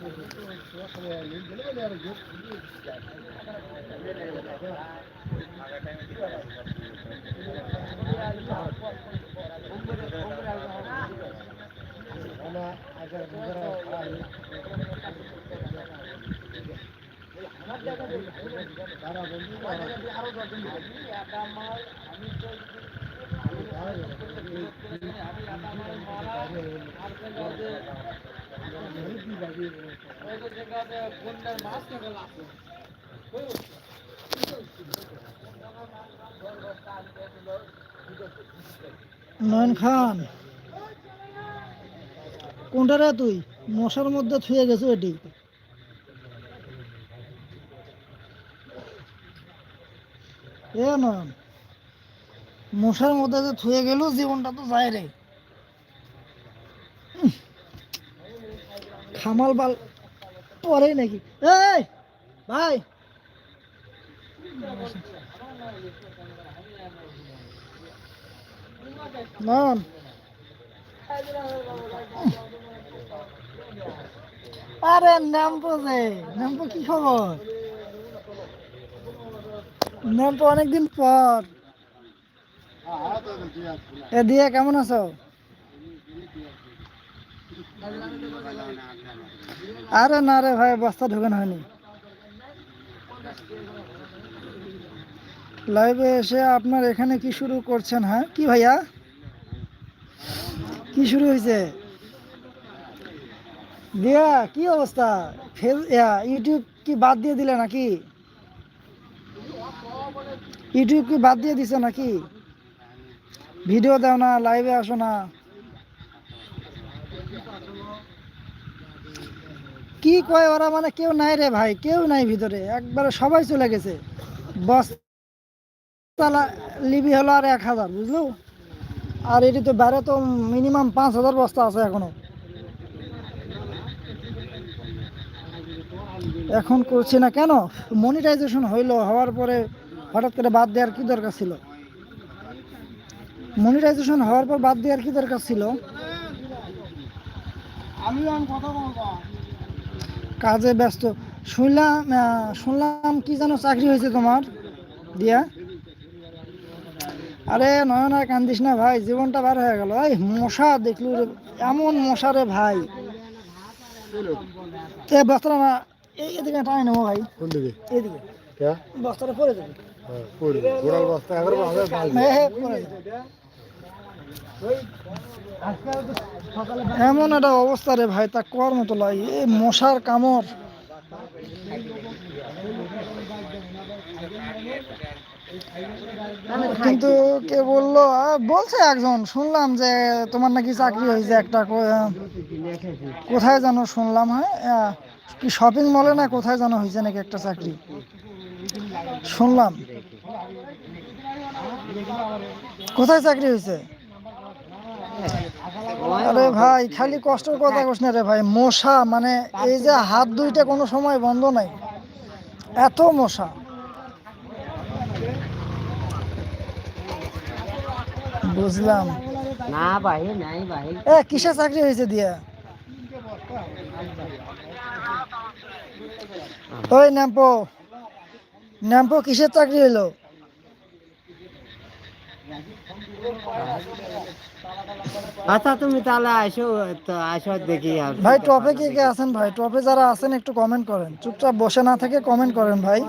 আমি নয়ন খান কোনটা রে তুই? মশার মধ্যে থুয়ে গেছো এটি। এ নয়ন, মশার মধ্যে যে থুয়ে গেল, জীবনটা তো যায় রে। খামাল বাল পরে নাকি? এই, ভাই। নয়ন আরে নামপো যে নামপো কি খবর? নামপো অনেকদিন পর। এ, দিয়ে, কেমন আছো? আরে না রে ভাই, বস্তা ঢোকানো হয়নি। লাইভে এসে আপনার এখানে কি শুরু করছেন হ্যাঁ? কি ভাইয়া? কি শুরু হয়েছে? দিয়া, কি অবস্থা? ইউটিউব কি বাদ দিয়ে দিলে নাকি? ইউটিউব কি বাদ দিয়ে দিছে নাকি? ভিডিও দাও না লাইভে আসো না। কি কয় ওরা মানে কেউ নাই রে ভাই, কেউ নাই ভিতরে। একবারে সবাই চলে গেছে। বস তালা লিবি হলো আর এক হাজার, বুঝলো? আর এটি তো বাইরে তো মিনিমাম পাঁচ হাজার বস্তা আছে এখনও। এখন করছি না কেন? মনিটাইজেশন হইল, হওয়ার পরে হঠাৎ করে বাদ দেওয়ার কি দরকার ছিল? মনিটাইজেশন হওয়ার পর বাদ দেওয়ার কি দরকার ছিল? কাজে ব্যস্ত। শুনলাম শুনলাম কি জানো চাকরি হয়েছে তোমার? দিয়া। আরে নয়ন আর কান্দিস না ভাই জীবনটা বার হয়ে গেল। এই মশা দেখলু রে এমন মশা রে ভাই। এ বস্তাটা না এই এদিকে টানে নেব ভাই। কোন দিকে? বস্তাটা পরে যাবে। হ্যাঁ গোড়াল বস্তা পরে। এমন একটা অবস্থা রে ভাই, তা কর মতো লাগে এই মশার কামড়। কিন্তু কে বলল বলছে একজন, শুনলাম যে তোমার নাকি চাকরি হয়েছে একটা কোথায় যেন শুনলাম হ্যাঁ কি শপিং মলে না কোথায় যেন হয়েছে নাকি একটা চাকরি। শুনলাম। কোথায় চাকরি হয়েছে? আরে ভাই খালি কষ্টের কথা কোস না রে ভাই মশা মানে এই যে হাত দুইটা কোনো সময় বন্ধ নাই। এত মশা। বুঝলাম। না ভাই নাই ভাই। এ কিসে চাকরি হয়েছে দিয়া? ওই ন্যাম্পো ন্যাম্পো কিসের চাকরি হইল? আচ্ছা তুমি তাহলে আসো তো আসো দেখি ভাই টপে কে কে আছেন ভাই? টপে যারা আছেন একটু কমেন্ট করেন। চুপচাপ বসে না থেকে কমেন্ট করেন ভাই।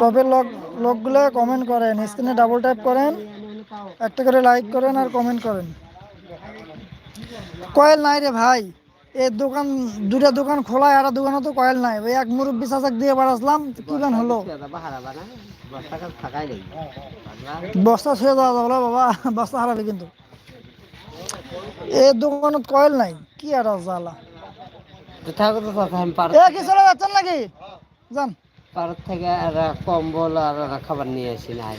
টপের লোক লোকগুলো কমেন্ট করেন স্ক্রিনে ডাবল টাইপ করেন একটা করে লাইক করেন আর কমেন্ট করেন। কয়েল নাই রে ভাই। এই দোকান দুটা দোকান খোলা আর দোকানে তো কয়েল নাই। ওই এক মুরব্বি চাচাক দিয়ে বাড়াসলাম কি গান হলো? বস্তা ছুঁয়ে দেওয়া যাবে বাবা বস্তা হারাবে কিন্তু। এই দোকানত কয়েল নাই কি আর জ্বালা। থাকো তো তখন আমি পার এ কি চলে যাচ্ছেন নাকি? যান। পার থেকে আর কম্বল আর খাবার নিয়ে আসি নাই।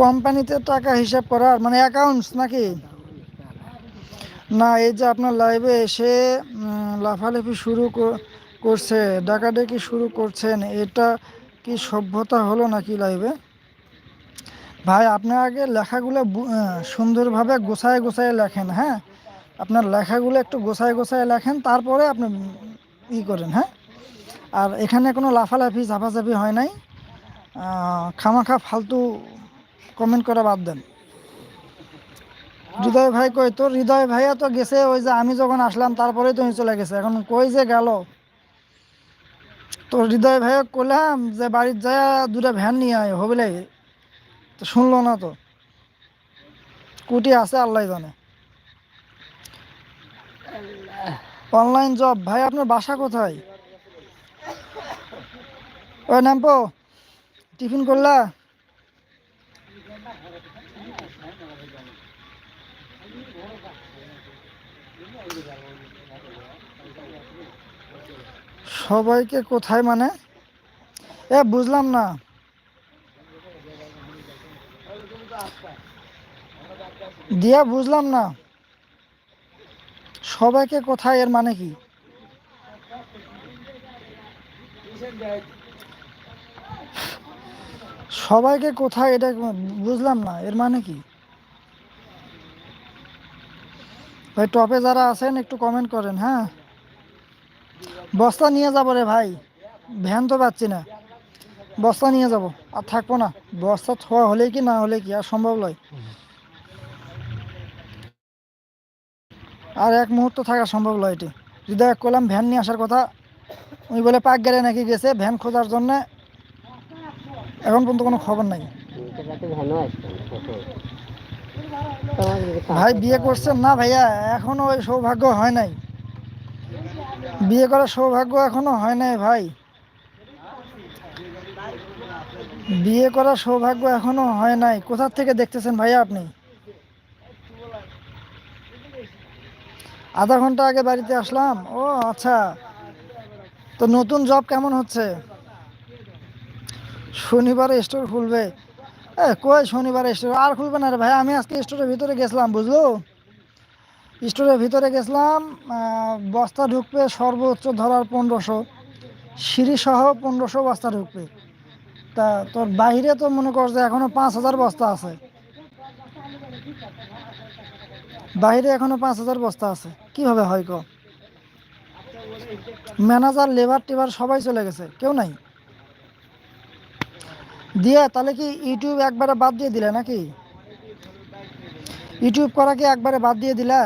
কোম্পানিতে টাকা হিসাব করার মানে অ্যাকাউন্টস নাকি? না, এই যে আপনার লাইভে এসে লাফালাফি শুরু করছে, ডাকাডাকি শুরু করছেন, এটা কি সভ্যতা হলো নাকি লাইভে ভাই, আপনি আগে লেখাগুলো সুন্দরভাবে গোছায় গোছায় লেখেন হ্যাঁ? আপনার লেখাগুলো একটু গোছায় গোছায় লেখেন, তারপরে আপনি ই করেন হ্যাঁ? আর এখানে কোনো লাফালাফি, ঝাপাঝাপি হয় নাই। খামাখা ফালতু কমেন্ট করা বাদ দেন। হৃদয় ভাই কই তো হৃদয় ভাইয়া তো গেছে, ওই যে আমি যখন আসলাম, তারপরেই তুমি চলে গেছে। এখন কই যে গেল? তো হৃদয় ভাইয়া করলাম যে বাড়ির যায় দুটা ভ্যান নিয়ে আয় হবিলে তো শুনলো না তো। কুটি আছে, আল্লাহ জানে। অনলাইন জব, ভাই, আপনার বাসা কোথায়? ওই নাম্পো, টিফিন করলা? সবাইকে কোথায় মানে? এ, বুঝলাম না। দিয়া, বুঝলাম না। সবাইকে কোথায়, এর মানে কি? সবাইকে কোথায়, এটা বুঝলাম না, এর মানে কি? ভাই টপে যারা আছেন, একটু কমেন্ট করেন হ্যাঁ? বস্তা নিয়ে যাব রে ভাই। ভ্যান তো পাচ্ছি না। বস্তা নিয়ে যাব। আর থাকব না। বস্তা থোয়া হলে কি, না হলে কি, আর সম্ভব নয়। আর এক মুহূর্ত থাকা সম্ভব নয় এটি। হৃদয় করলাম ভ্যান নিয়ে আসার কথা, ওই বলে পাক গেলে নাকি গেছে ভ্যান খোঁজার জন্য, এখন পর্যন্ত কোনো খবর নাই। ভাই, বিয়ে করছেন না ভাইয়া? এখনও ওই সৌভাগ্য হয় নাই। বিয়ে করার সৌভাগ্য এখনও হয় নাই ভাই। বিয়ে করার সৌভাগ্য এখনও হয় নাই। কোথা থেকে দেখতেছেন ভাইয়া আপনি? আধা ঘণ্টা আগে বাড়িতে আসলাম। ও আচ্ছা। তো নতুন জব কেমন হচ্ছে? শনিবারে স্টোর খুলবে। কই শনিবারে স্টোর আর খুলবে না রে ভাই। আমি আজকে স্টোরের ভিতরে গেছিলাম, বুঝলো? স্টোরের ভিতরে গেছিলাম বস্তা ঢুকবে সর্বোচ্চ ধরার পনেরোশো সিঁড়ি সহ পনেরোশো বস্তা ঢুকবে। তা তোর বাহিরে তো মনে কর যে এখনও পাঁচ হাজার বস্তা আছে। বাহিরে এখনও পাঁচ হাজার বস্তা আছে। কীভাবে হয় ক? ম্যানেজার, লেবার টেবার সবাই চলে গেছে, কেউ নাই। দিয়ে, তাহলে কি ইউটিউব একবারে বাদ দিয়ে দিলে নাকি? ইউটিউব করা কি একবারে বাদ দিয়ে দিলা?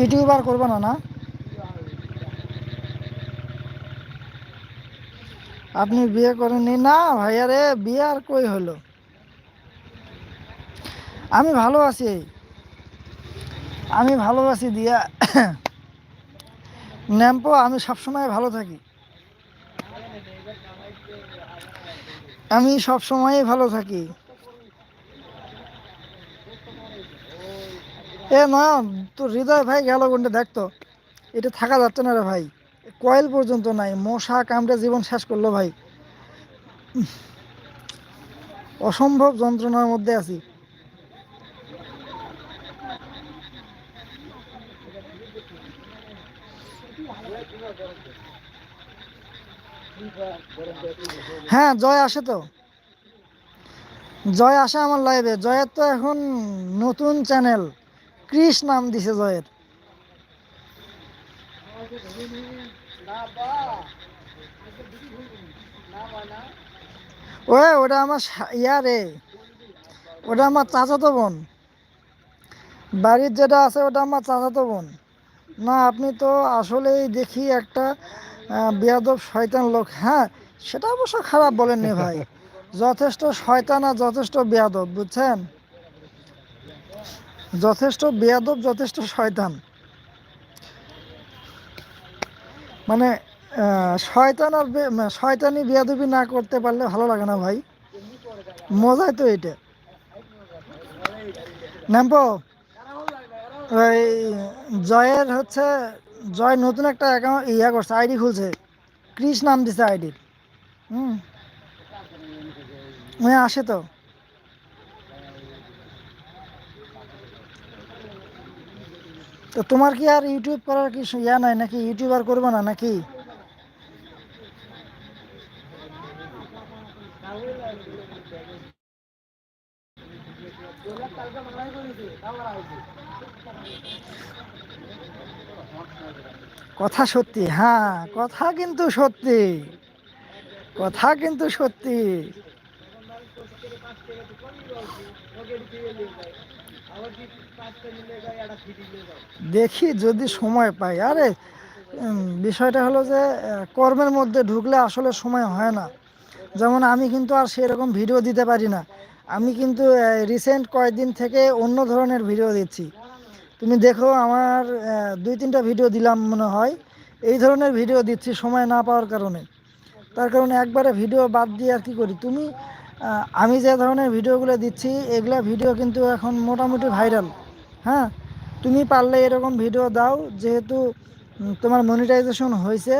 ইউটিউব আর করব না না? আপনি বিয়ে করেননি? না ভাইয়া রে, বিয়ে আর কই হলো? আমি ভালো আছি। আমি ভালো আছি দিয়া। ন্যাম্পো আমি সবসময় ভালো থাকি। আমি সবসময় ভালো থাকি। এ না তো হৃদয় ভাই গেল কোনটা দেখতো এটা থাকা যাচ্ছে না রে ভাই। কয়েল পর্যন্ত নাই, মশা কামড়ে জীবন শেষ করল ভাই। অসম্ভব যন্ত্রণার মধ্যে আছি। হ্যাঁ জয় আসে তো। জয় আসে আমার লাইভে জয়ের তো এখন নতুন চ্যানেল ক্রিস নাম দিছে জয়ের। ওই ওটা আমার সা- ইয়া রে। ওটা আমার চাচাতো বোন। বাড়ির যেটা আছে ওটা আমার চাচাতো বোন। না আপনি তো আসলেই দেখি একটা বেয়াদব শয়তান লোক। হ্যাঁ সেটা অবশ্য খারাপ বলেননি ভাই। যথেষ্ট শয়তান আর যথেষ্ট বেয়াদব বুঝছেন? যথেষ্ট বেয়াদব, যথেষ্ট শয়তান। মানে শয়তান আর মানে শয়তানি বেয়াদবি না করতে পারলে ভালো লাগে না ভাই। মজাই তো এটা নাম্পো, ওই জয়ের হচ্ছে, জয় নতুন একটা অ্যাকাউন্ট ইয়া করছে, আইডি খুলছে। ক্রিস নাম দিছে আইডির। হুম। আসে তো। তো তোমার কি আর ইউটিউব করার কি ইয়া নাই? নাকি ইউটিউবার করবে না নাকি? কথা সত্যি হ্যাঁ কথা কিন্তু সত্যি। কথা কিন্তু সত্যি। দেখি যদি সময় পাই। আরে বিষয়টা হলো যে কর্মের মধ্যে ঢুকলে আসলে সময় হয় না। যেমন আমি কিন্তু আর সেরকম ভিডিও দিতে পারি না। আমি কিন্তু রিসেন্ট কয়েকদিন থেকে অন্য ধরনের ভিডিও দিচ্ছি। তুমি দেখো আমার দুই তিনটা ভিডিও দিলাম মনে হয়। এই ধরনের ভিডিও দিচ্ছি সময় না পাওয়ার কারণে। তার কারণে একবারে ভিডিও বাদ দিয়ে আর কি করি। তুমি আমি যে ধরনের ভিডিওগুলো দিচ্ছি, এগুলা ভিডিও কিন্তু এখন মোটামুটি ভাইরাল। হ্যাঁ? তুমি পারলে এরকম ভিডিও দাও, যেহেতু তোমার মনিটাইজেশন হয়েছে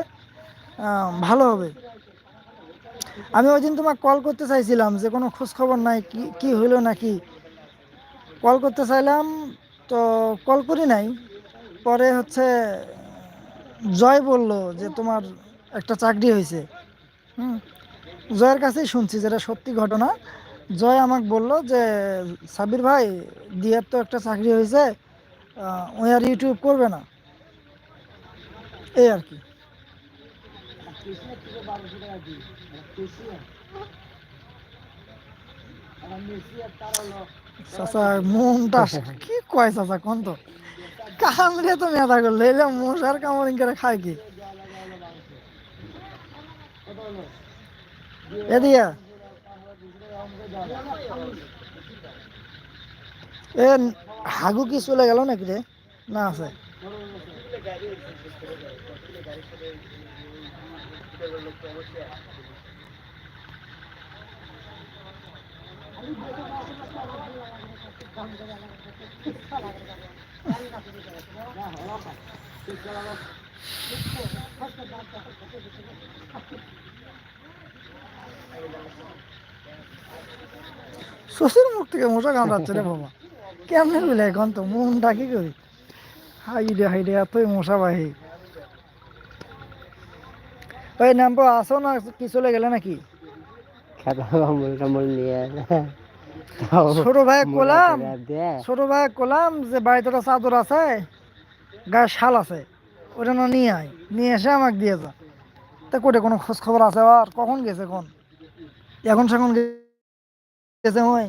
ভালো হবে। আমি ওই দিন তোমাকে কল করতে চাইছিলাম যে কোনো খোঁজ খবর নাই, কি কি হইল নাকি? কল করতে চাইলাম, তো কল করি নাই। পরে হচ্ছে, জয় বলল যে তোমার একটা চাকরি হয়েছে। হুম? জয়ের কাছেই শুনছি যেটা সত্যি ঘটনা। জয় আমাকে বলল যে সাবির ভাই, দিয়ার তো একটা চাকরি হয়েছে ওই আর ইউটিউব করবে না। এই আর কি। চাচা কি কয় চাচা তো? করে খায় কি? এদিয়া এ হাগু কি চলে গেল নাকি রে? না আছে। শ্বশুর মুখ থেকে মশা কামড়াচ্ছে রে বাবা। কেমনে মিলে এখন তো? মনটা কি করি? হাই রে হাই এতই মশা বাহি। ওই নাম্বার আসো না কি চলে গেলে নাকি? ছোট ভাই কোলাম ছোট ভাই কোলাম যে বাড়িতে একটা চাদর আছে গায়ে শাল আছে ওটা না নিয়ে আয় নিয়ে এসে আমাকে দিয়ে যা। তা কোটে কোনো খোঁজ খবর আছে আর কখন গেছে কোন এখন সেখন গেছে ওই।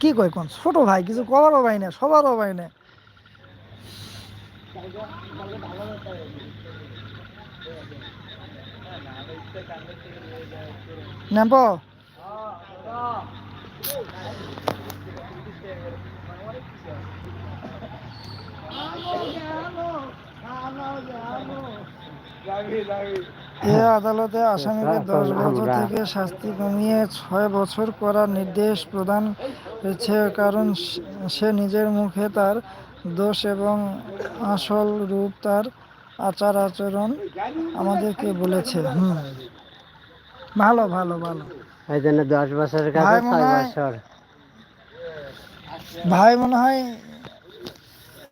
কি কয় কোন? ছোট ভাই, কিছু কবারও ভাই না, সবারও ভাই না। এ আদালতে আসামিকে দশ বছর থেকে শাস্তি কমিয়ে ছয় বছর করার নির্দেশ প্রদান হয়েছে কারণ সে- নিজের মুখে তার দোষ এবং আসল রূপ তার আচার আচরণ আমাদেরকে বলেছে। হুম। ভালো ভালো ভালো। এই জন্য দশ বছরের কাছে ভাই মনে ছয় হয়- বছর। ভাই মনে হয়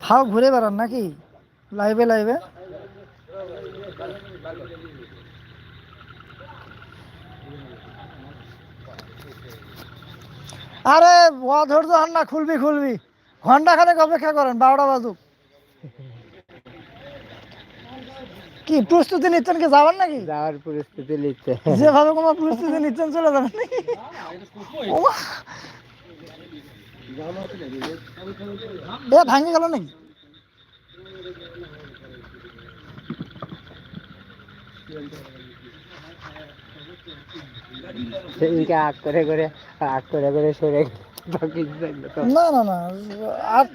হাও ঘুরে বেড়ান নাকি? লাইভে লাইভে। আরে অধৈর্য হন না খুলবি খুলবি। ঘণ্টা খানেক অপেক্ষা করেন বারোটা বাজুক। কি প্রস্তুতি নিচ্ছেন কি যাবেন নাকি? যাওয়ার পরিস্থিতি নিচ্ছে। যেভাবে কোনো প্রস্তুতি নিচ্ছেন চলে যাবেন নাকি। এ ভাঙে গেল নাকি? না না না, আর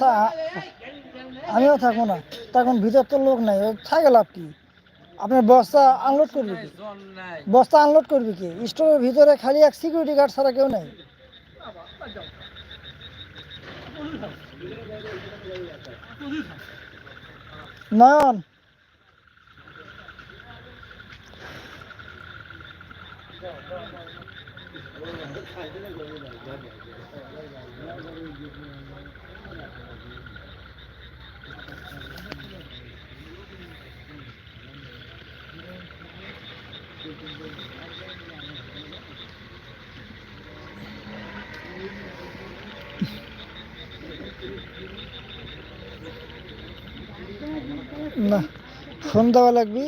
আমিও থাকব না। তখন ভিতর তো লোক নাই থাকে লাভ কি? আপনার বস্তা আনলোড করবে কি? বস্তা আনলোড করবে কি? স্টোরের ভিতরে খালি এক সিকিউরিটি গার্ড ছাড়া কেউ নাই? নয়ন না সন্ধ্যাবেলা লাগবি